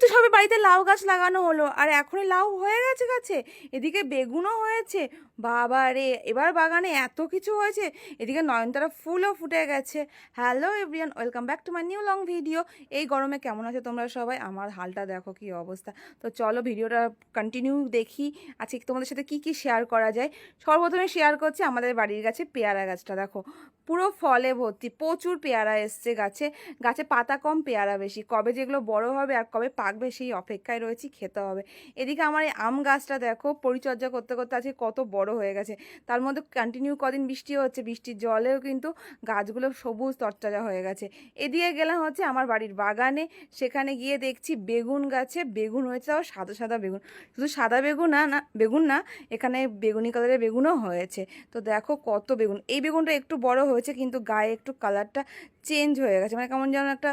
তো সবে বাড়িতে লাউ গাছ লাগানো হলো, আর এখনই লাউ হয়ে গেছে গাছে। এদিকে বেগুনও হয়েছে। বাবা রে, এবার বাগানে এত কিছু হয়েছে। এদিকে নয়নতারা ফুলও ফুটে গেছে। Hello everyone welcome back to my new long video. এই গরমে কেমন আছে তোমরা সবাই? আমার হালটা দেখো কি অবস্থা। তো চলো ভিডিওটা কন্টিনিউ দেখি। আজকে তোমাদের সাথে কি কি শেয়ার করা যায়? সর্বপ্রথমে শেয়ার করছি আমাদের বাড়ির গাছে পেয়ারা গাছটা, দেখো। পুরো ফলে ভর্তি, প্রচুর পেয়ারা এসছে গাছে। গাছে পাতা কম, পেয়ারা বেশি। কবে যেগুলো বড় হবে আর কবে পাকবে সেই অপেক্ষায় রয়েছি, খেতে হবে। এদিকে আমার এই আম গাছটা দেখো, পরিচর্যা করতে করতে আজকে কত বড় হয়ে গেছে। তার মধ্যে কন্টিনিউ কদিন বৃষ্টি হচ্ছে, বৃষ্টির জলেও কিন্তু গাছগুলো সবুজ তরতাজা হয়ে গেছে। এদিকে গেলাম হচ্ছে আমার বাড়ির বাগানে, সেখানে গিয়ে দেখছি বেগুন গাছে, বেগুন হয়েছে তাও সাদা সাদা বেগুন। শুধু সাদা বেগুন না না, বেগুন না, এখানে বেগুনি কালারের বেগুনও হয়েছে। তো দেখো কত বেগুন। এই বেগুনটা একটু বড় হয়েছে, কিন্তু গায়ে একটু কালারটা চেঞ্জ হয়ে গেছে। মানে কেমন যেন একটা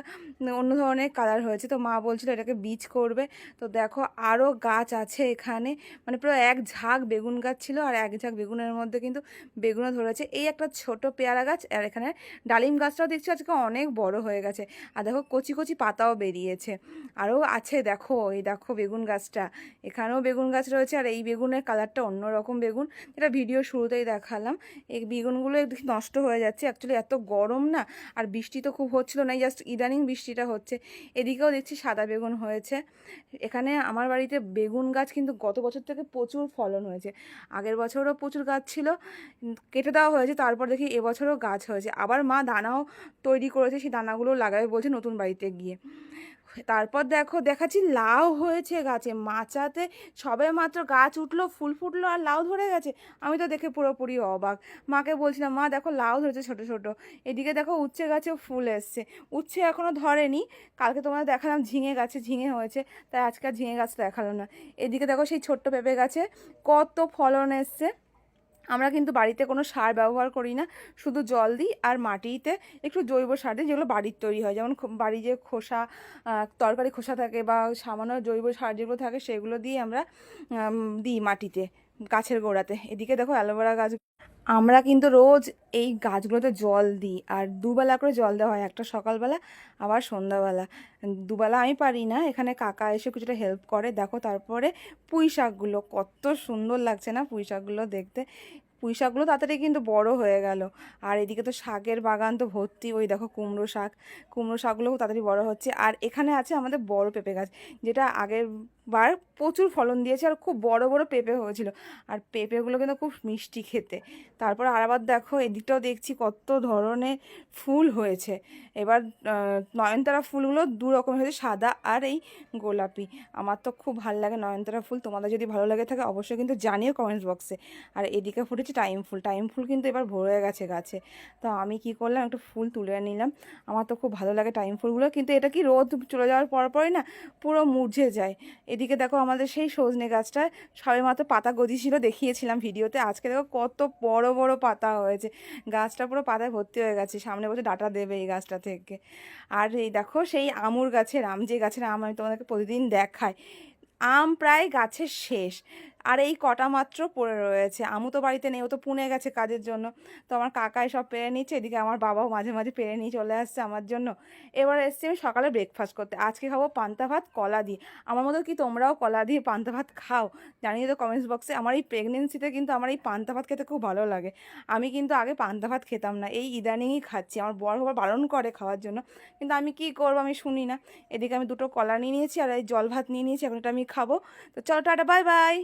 অন্য ধরনের কালার হয়েছে। তো মা বলছিল এটাকে বীজ করবে। তো দেখো আরও গাছ আছে এখানে। মানে পুরো এক ঝাঁক বেগুন গাছ ছিল আর এক ঝাঁক বেগুনের মধ্যে কিন্তু বেগুনও ধরেছে। এই একটা ছোট পেয়ারা গাছ আর এখানে ডালিম গাছটাও দেখছি আজকে অনেক বড় হয়ে গেছে। আর দেখো কচি কচি পাতাও বেরিয়েছে। আরও আছে দেখো, এই দেখো বেগুন গাছটা। এখানেও বেগুন গাছ রয়েছে আর এই বেগুনের কালারটা অন্যরকম বেগুন। যেটা ভিডিও শুরুতেই দেখালাম। এই বেগুনগুলো নষ্ট হয়ে যাচ্ছে। অ্যাকচুয়ালি এত গরম না, আর বৃষ্টি তো খুব হচ্ছিল না জাস্ট ইদানিং বৃষ্টিটা হচ্ছে। এদিকেও দেখছি সাদা বেগুন হয়েছে এখানে আমার বাড়িতে বেগুন গাছ কিন্তু গত বছর থেকে প্রচুর ফলন হয়েছে। আগের বছরও প্রচুর গাছ ছিল কেটে দেওয়া হয়েছে, তারপর দেখি এবছরও গাছ হয়েছে। আবার মা দানাও তৈরি করেছে, সেই দানাগুলো লাগাবে বলছে নতুন বাড়িতে গিয়ে। তারপর দেখো, দেখাচ্ছি লাউ হয়েছে গাছে। মাচাতে সবে মাত্র গাছ উঠল, ফুল ফুটলো আর লাউ ধরে গেছে। আমি তো দেখে পুরোপুরি অবাক। মাকে বলছিলাম, মা, দেখো লাউ ধরেছে ছোট ছোট। এদিকে দেখো উচ্ছে গাছেও ফুল এসছে। উচ্ছে এখনও ধরেনি। কালকে তোমাদের দেখালাম ঝিঙে গাছে, ঝিঙে হয়েছে। তাই আজকে ঝিঙে গাছ দেখাল না। এদিকে দেখো সেই ছোট্ট পেঁপে গাছে কত ফলন এসছে। আমরা কিন্তু বাড়িতে কোনো সার ব্যবহার করি না, শুধু জল দিই আর মাটিতে একটু জৈব সার দিই যেগুলো বাড়ির তৈরি হয়। যেমন বাড়ি যে খোসা তরকারি খোসা থাকে বা সামান্য জৈব সার যেগুলো থাকে সেগুলো দিয়ে আমরা দিই মাটিতে। গাছের গোড়াতে। এদিকে দেখো অ্যালোভেরা গাছ। আমরা কিন্তু রোজ এই গাছগুলোতে জল দিই আর দুবেলা করে জল দেওয়া হয়। একটা সকালবেলা, আবার সন্ধ্যাবেলা। দুবেলা আমি পারি না। এখানে কাকা এসে কিছুটা হেল্প করে। দেখো তারপরে পুঁই শাকগুলো, কত সুন্দর লাগছে না পুঁই শাকগুলো দেখতে। পুঁই শাকগুলো তাড়াতাড়ি কিন্তু বড় হয়ে গেল। আর এদিকে তো শাকের বাগান তো ভর্তি। ওই দেখো কুমড়ো শাক। কুমড়ো শাকগুলোও তাড়াতাড়ি বড় হচ্ছে। আর এখানে আছে আমাদের বড় পেঁপে গাছ, যেটা আগের বার প্রচুর ফলন দিয়েছে আর খুব বড় বড় পেঁপে হয়েছিল। আর পেঁপেগুলো কিন্তু খুব মিষ্টি খেতে। তারপর আর আবার দেখো, এদিকটাও দেখছি কত ধরনের ফুল হয়েছে। এবার নয়নতারা ফুলগুলো দু রকম হয়েছে, সাদা আর এই গোলাপি। আমার তো খুব ভালো লাগে নয়নতারা ফুল। তোমাদের যদি ভালো লাগে থাকে অবশ্যই কিন্তু জানিও কমেন্টস বক্সে আর এদিকে ফুটেছে টাইম ফুল। টাইম ফুল কিন্তু এবার ভরে গেছে গাছে। তো আমি কি করলাম, একটু ফুল তুলে নিলাম। আমার তো খুব ভালো লাগে টাইম ফুলগুলো। কিন্তু এটা কি রোদ চলে যাওয়ার পর পরই না, পুরো মুরঝে যায়। এদিকে দেখো আমাদের সেই সজনে গাছটা, সবে মাত্র পাতা গজিয়েছিল দেখিয়েছিলাম ভিডিওতে। আজকে দেখো কত বড় বড় পাতা হয়েছে। গাছটা পুরো পাতায় ভর্তি হয়ে গেছে। সামনে বছর ডাটা দেবে এই গাছটা থেকে। আর এই দেখো সেই আমুর গাছের, আম যে গাছের আম আমি তোমাদেরকে প্রতিদিন দেখাই। আম প্রায় গাছের শেষ। আর এই কটা মাত্র পড়ে রয়েছে। আমু তো বাড়িতে নেই, ও তো পুনে গেছে কাজের জন্য। তো আমার কাকাই সব পেরে নিচ্ছে, এদিকে আমার বাবাও মাঝে মাঝে পেরে নিয়ে চলে আসছে আমার জন্য। এবার এসছি আমি সকালে ব্রেকফাস্ট করতে। আজকে খাব পান্তা ভাত, কলা দিয়ে। আমার মতো কি তোমরাও কলা দিয়ে পান্তা ভাত খাও? জানিয়ে তো কমেন্টস বক্সে আমার এই প্রেগনেন্সিতে কিন্তু আমার এই পান্তা ভাত খেতে খুব ভালো লাগে। আমি কিন্তু আগে পান্তা ভাত খেতাম না, এই ইদানিংই খাচ্ছি। আমার বড় হবার বারণ করে খাওয়ার জন্য। কিন্তু আমি কি করব আমি শুনি না। এদিকে আমি দুটো কলা নিয়ে নিয়েছি আর এই জল ভাত নিয়ে নিয়েছি, এখন এটা আমি খাব। তো চলো টাটা বাই বাই